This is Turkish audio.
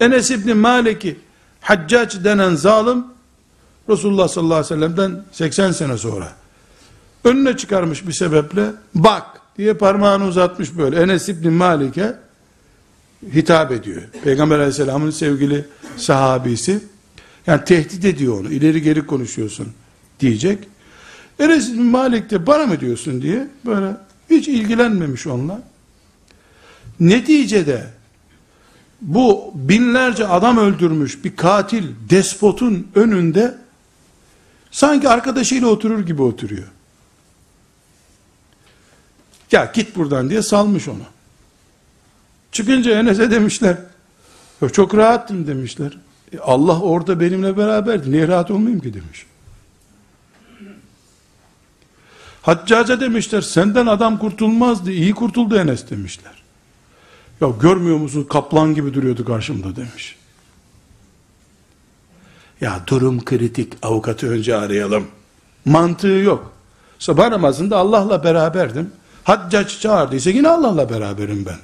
Enes İbni Malik'i Haccac denen zalim Resulullah sallallahu aleyhi ve sellem'den 80 sene sonra önüne çıkarmış bir sebeple bak diye parmağını uzatmış böyle Enes İbni Malik'e hitap ediyor. Peygamber aleyhisselamın sevgili sahabisi yani tehdit ediyor onu ileri geri konuşuyorsun diyecek. Enes İbni Malik de bana mı diyorsun diye böyle hiç ilgilenmemiş onunla. Neticede bu binlerce adam öldürmüş bir katil despotun önünde sanki arkadaşıyla oturur gibi oturuyor. Ya git buradan diye salmış onu. Çıkınca Enes'e demişler, "Ya çok rahattım demişler. "E, Allah orada benimle beraberdi, niye rahat olmayayım ki demiş. Haccaca demişler, senden adam kurtulmazdı, iyi kurtuldu Enes demişler. Ya görmüyor musun kaplan gibi duruyordu karşımda demiş. Ya durum kritik, avukatı önce arayalım. Mantığı yok. Sabah namazında Allah'la beraberdim. Haccac çağırdıysa yine Allah'la beraberim ben.